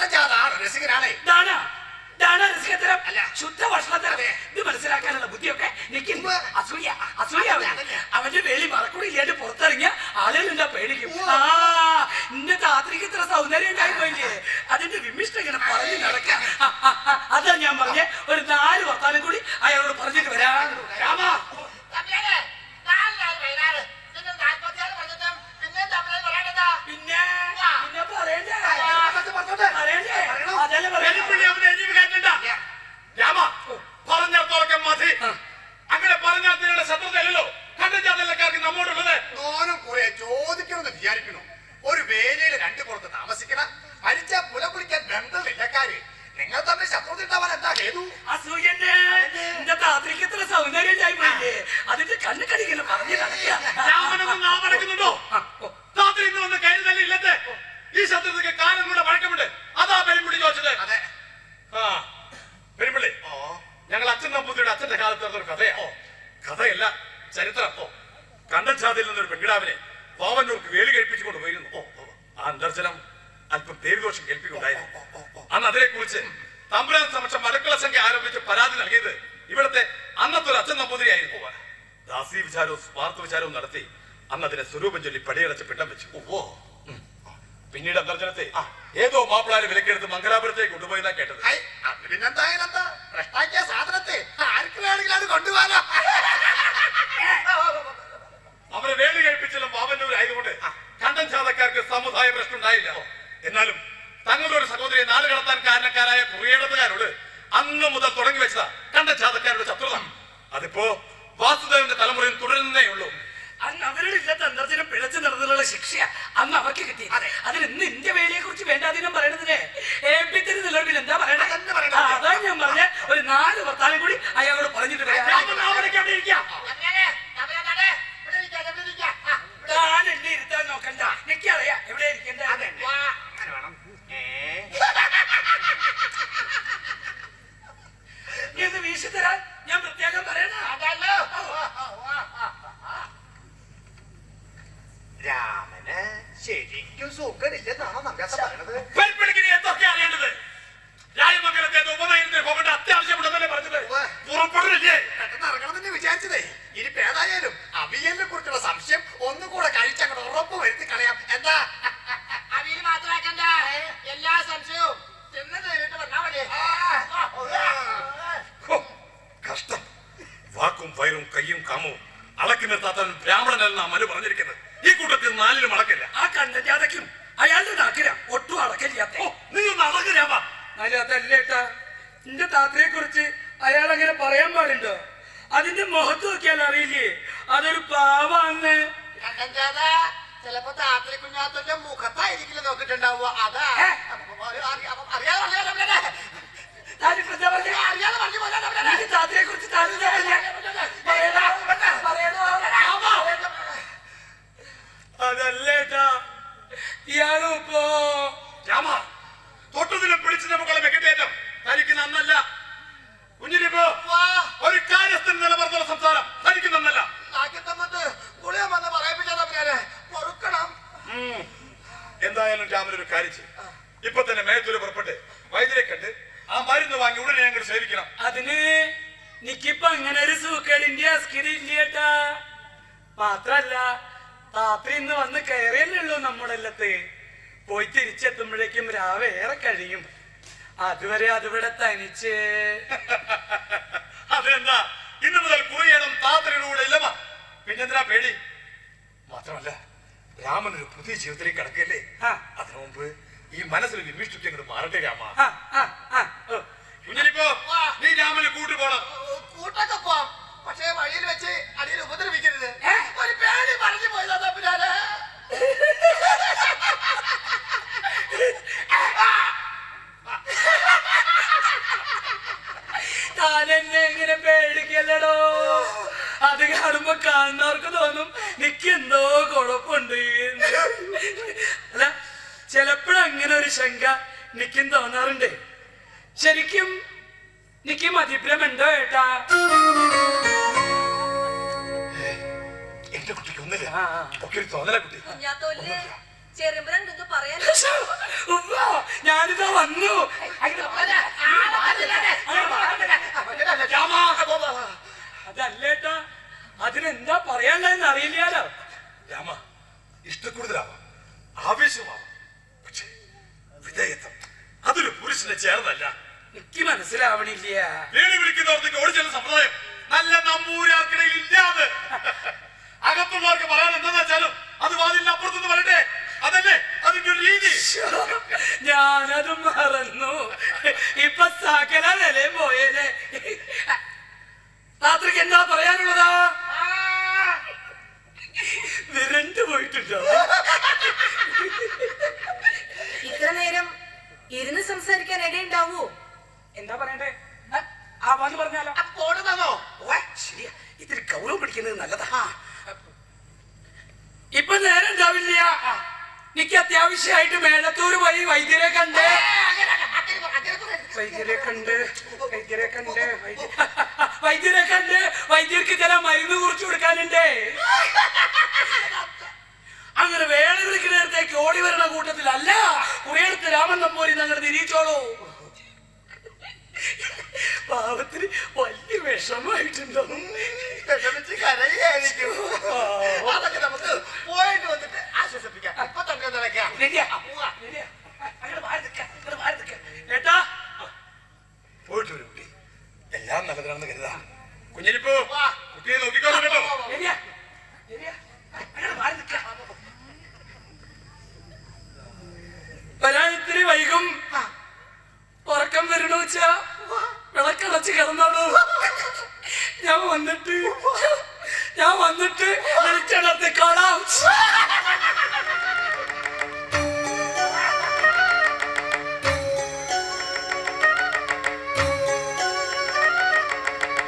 രസികനാണ്. ശുദ്ധ ഭക്ഷണത്തരം അതെ. ഇത് മനസ്സിലാക്കാനുള്ള ബുദ്ധിയൊക്കെ ഉവ്വ്. അസൂയ അസൂയ. അവന്റെ വേലി മറക്കൂടി ഇല്ലാണ്ട് പുറത്തിറങ്ങിയ ആളുകൾ പേടിക്കും. ആ ഇന്ന താത്രിക്ക് ഇത്ര സൗന്ദര്യം ഉണ്ടായി പോയില്ലേ അതിന്റെ വിമിഷ്ടം ഇങ്ങനെ പറഞ്ഞു നടക്ക അതാ ഞാൻ പറഞ്ഞ ഒരു നാല് വർത്താനം കൂടി അയാളോട് പറഞ്ഞിട്ട് വരാം രാമ തമ്പ്രാനെ, നാലിനായി വൈകുന്നേരം. നിങ്ങൾ നാല്പത്തിയാറ് പറഞ്ഞിട്ടും പിന്നെയും തമ്പ്രാൻ വരാണ്ടതാ? പിന്നെ പിന്നെ പറയണ്ടേ പറഞ്ഞോട്ടെ, പറഞ്ഞോട്ടെ. പറയണ്ടേ പറയണോ? അതല്ലേ പറയണ്ടേ വെല്ലുവിളി അവനെ എഴുതി കേട്ടില്ല രാമ പറഞ്ഞിടത്തോളൊക്കെ മതി ആ. അങ്ങനെ പറഞ്ഞാൽ നിങ്ങളുടെ ശത്രുതയല്ലോ കണ്ടജാതല്ലക്കാർക്ക് നമ്മോടുള്ളത് ഓനും കുറെ ചോദിക്കണമെന്ന് വിചാരിക്കണു. ഒരു വേലയിൽ രണ്ടു പുറത്ത് താമസിക്കണം. മരിച്ച പുല കുളിക്കാൻ ബന്ധമില്ലക്കാര് നിങ്ങൾ തമ്മിൽ ശത്രുത ഉണ്ടാവാൻ എന്താ ഹേതു? അസൂയന്റെ എന്റെ സൗന്ദര്യം ഉണ്ടായി പോയില്ലേ അതിന്റെ കണ്ണു കടിക്കൽ പറഞ്ഞു. ഇന്ന് വന്ന് കയ്യിൽ തന്നെ ഇല്ലത്തെ? ഈ ശത്രുതയ്ക്ക് കാലം കൂടെ വഴക്കമുണ്ട്. അതാ പെരുമ്പിള്ളി ചോദിച്ചത്. അതെ. ആ പെരുമ്പിള്ളി. ഓ. ഞങ്ങൾ അച്ഛൻ നമ്പൂതിരിയുടെ അച്ഛന്റെ കാലത്ത് നടന്നൊരു കഥയാ. കഥയല്ല ചരിത്രം. കണ്ടച്ചാതിൽ നിന്നൊരു പെൺകിടാവിനെ പാവന്നൂർക്ക് വേലി കേൾപ്പിച്ചുകൊണ്ട് കൊണ്ടുപോയിരുന്നു ആ നിർജനം അല്പം പേരുദോഷം കേൾപ്പിക്കുണ്ടായിരുന്നു അന്ന് അതിനെ കുറിച്ച് തമ്പുരാൻ സമക്ഷം അടുക്കള സംഖ്യ ആരംഭിച്ച് പരാതി നൽകിയത് ഇവിടത്തെ അന്നത്തെ ഒരു അച്ഛൻ നമ്പൂതിരിയായിരുന്നു. ദാസി വിചാരവും സ്വാർത്ഥ വിചാരവും നടത്തി അന്ന് അതിനെ സ്വരൂപം ചൊല്ലി പടിയടച്ച് പിണ്ടം വെച്ചു. ഓ പിന്നീട് അന്തർജനത്തെ ഏതോ മാപ്പിളാരെ വിലക്കെടുത്ത് മംഗലാപുരത്തേക്ക് കൊണ്ടുപോയെന്നാ കേട്ടത്. പിന്നെന്തായാലും സാധനത്തെ ആർക്കും വേണമെങ്കിലും അത് കൊണ്ടുപോകാനോ ഉണ്ടായില്ല എന്നാലും തങ്ങളുടെ ഒരു സഹോദരിയെ നാട് കടത്താൻ കാരണക്കാരായ കുറിയേടത്തുകാരോട് അന്ന് മുതൽ തുടങ്ങി വെച്ചതാ. കണ്ട ചാതക്കാരുടെ ശത്രുത. അതിപ്പോ വാസുദേവന്റെ തലമുറയിൽ തുടരുന്നേ ഉള്ളൂ. അന്ന് അവരുടെ ഇല്ലാത്ത അന്തർജനം പിഴച്ചു നടന്നുള്ള ശിക്ഷയാ അന്ന് അവർക്ക് കിട്ടി അതിൽ ഇന്ന് ഇന്ത്യ വേലിയെ കുറിച്ച് വേണ്ടാതീനം പറയണതിന് ഏപ്പിത്തിന് നിലവിൽ എന്താ പറയണത്. അതാ ഞാൻ പറഞ്ഞ. ഒരു നാല് വർത്താനം കൂടി അയാളോട് പറഞ്ഞിട്ട് പെരുപ്പിടിക്കിനി എന്തൊക്കെ അറിയേണ്ടത്? രാജമംഗലത്തെ ഉപനയനത്തിന് പോകേണ്ട അത്യാവശ്യമുണ്ടെന്നല്ലേ പറഞ്ഞത്. പുറപ്പെടില്ലേ ഇറങ്ങണമെന്ന് വിചാരിച്ചതേ. ഇനി ഏതായാലും അവിയലിനെ കുറിച്ചുള്ള സംശയം ഒന്നുകൂടെ കഴിച്ചങ്ങോട്ട് ഉറപ്പ് വരുത്തി കളയാം. എന്താ? അവിയൽ മാത്രമാക്കണ്ട. എല്ലാ സംശയവും കഷ്ടം. വാക്കും വയറും കയ്യും കാമവും അളക്കി നിർത്താത്തവൻ ബ്രാഹ്മണനല്ല മനു പറഞ്ഞിരിക്കുന്നത്. ഈ കൂട്ടത്തിൽ നാലിലും അളക്കില്ല ആ കണ്ടജാതയ്ക്കും അയാളുടെ നാക്കില. ഒട്ടും അടക്കില്ലാത്ത. നീ ഒന്ന് അളകരാമ അല്ല അതല്ലേട്ടാ എന്റെ താത്തയെ കുറിച്ച് അയാൾ അങ്ങനെ പറയാൻ പാടുണ്ടോ? അതിന്റെ മുഖത്ത് നോക്കിയാൽ അറിയില്ലേ? അതൊരു പാവാന്ന്. ചിലപ്പോ താത്രി കുഞ്ഞാത്തന്റെ മുഖത്തായിരിക്കില്ല നോക്കിട്ടുണ്ടാവുക അതാ. ഏ? ഒരു കാര്യം ചെയ്യും. ഇപ്പൊ തന്നെ മേത്തൂര് പുറപ്പെട്ട് വൈദ്യരെ കണ്ട് ആ മരുന്ന് വാങ്ങി ഉടനെ ഞങ്ങൾ സേവിക്കണം. അതിന് നിക്കിപ്പോ അങ്ങനെ ഒരു സൂക്കേടിന്റെ സ്കിരി ഇല്ലേട്ടാ മാത്രല്ല രാത്രി ഇന്ന് വന്ന് കയറിയല്ലേ ഉള്ളൂ നമ്മുടെ അല്ലത്ത്. പോയി തിരിച്ചെത്തുമ്പോഴേക്കും രാവേറെ കഴിയും. അതുവരെ അതിവിടെ തനിച്ച്. അതെന്താ? ഇന്ന് മുതൽ കൂറിയണം താത്രയുടെ കൂടെ ഇല്ലമ്മ. പിന്നെന്തിനാ പേടി? മാത്രമല്ല രാമൻ ഒരു പുതിയ ജീവിതത്തിലേക്ക് കിടക്കല്ലേ ആ. അതിനു മുമ്പ് ഈ മനസ്സിൽ അങ്ങോട്ട് മാറട്ടെ രാമ. നീ രാമനെ കൂട്ടു പോണം. കൂട്ടൊക്കെ പോവാം. പക്ഷേ വഴിയിൽ വെച്ച് അടിയിൽ ഉപദ്രവിക്കരുത്. ഒരു പേടി പറഞ്ഞു പോയതാ. താനെന്നെ പേടിക്കല്ലടോ. അത് കാണുമ്പോ കാണുന്നവർക്ക് തോന്നും നിക്ക് എന്തോ കുഴപ്പമുണ്ട് എന്ന്. അല്ല ചിലപ്പോഴങ്ങനെ ഒരു ശങ്ക നിക്കും തോന്നാറുണ്ട് ശരിക്കും നിക്കും മതിഭ്രമുണ്ടോ ഏട്ടാ എന്റെ കുട്ടിക്ക് ഒന്നില്ല. ഒക്കെ ഒരു തോന്നല കുട്ടി ഞാനിതാ വന്നു അതല്ലേട്ടാ അതിനെന്താ പറയാനുള്ളതെന്ന് അറിയില്ലാലോ രാമ ഇഷ്ടക്കൂടുതലാവാം ആവേശമാവാം പക്ഷേ വിധേയത്വം. അതൊരു പുരുഷനെ ചേർന്നല്ല എനിക്ക് മനസ്സിലാവണില്ല. വേണി വിളിക്കുന്നവർക്ക് ഓടിച്ചെന്ന സമ്പ്രദായം. നല്ല നമ്പൂരാർക്കിടയിൽ ഇല്ലാതെ അകത്തുള്ളവർക്ക് പറയാൻ എന്താന്ന് വെച്ചാലും അത് വാതിലിന് അപ്പുറത്തുനിന്ന് പറയട്ടെ അതല്ലേ? അതിന്റെ ഒരു രീതി. ഞാനത് മറന്നു. ഇപ്പൊ സകല നിലയും പോയേനെ. രാത്രിക്ക് എന്താ പറയാനുള്ളതാ? വിരണ്ടു പോയിട്ടുണ്ടോ ഇത്ര നേരം ഇരുന്ന് സംസാരിക്കാൻ ഇടയുണ്ടാവോ എന്താ പറയണ്ടേ ആ, ആ വന്ന് പറഞ്ഞാലോ പോടുന്നോ ഓ, ശരിയാ ഇത്തിരി ഗൗരവം പിടിക്കുന്നത് നല്ലതാ ഇപ്പൊ ഉണ്ടാവില്ല എനിക്ക് അത്യാവശ്യമായിട്ട് മേലത്തൂര് പോയി വൈദ്യരെ കണ്ട്. വൈദ്യരെ കണ്ട് വൈദ്യരെ കണ്ട് വൈദ്യരെ കണ്ട്. വൈദ്യർക്ക് ചില മരുന്ന് കുറിച്ച് കൊടുക്കാനുണ്ട്. അങ്ങനെ വേള വിളിക്കുന്ന നേരത്തേക്ക് ഓടി വരണ കൂട്ടത്തിലല്ല. കുറേടുത്ത് രാമൻ നമ്പൂരി അങ്ങനെ നിരീച്ചോളൂ പാവത്തിന് വലിയ വിഷമായിട്ടുണ്ടോ വിഷമിച്ച് കരയായിരിക്കും. പോയിട്ട് വരും കുട്ടി. എല്ലാം നല്ലതാണെന്ന് കരുതാ. കുഞ്ഞിരിപ്പോ കുട്ടിയെ നോക്കിക്കോളൂ കേട്ടോ. വരാൻ ഇത്തിരി വൈകും. ഉറക്കം വരണോ വെച്ചാ വിളക്കടച്ച് കിടന്നോളൂ. ഞാൻ വന്നിട്ട് ഞാൻ വന്നിട്ട് വിളിച്ചെണ്ണത്തിക്കോളാം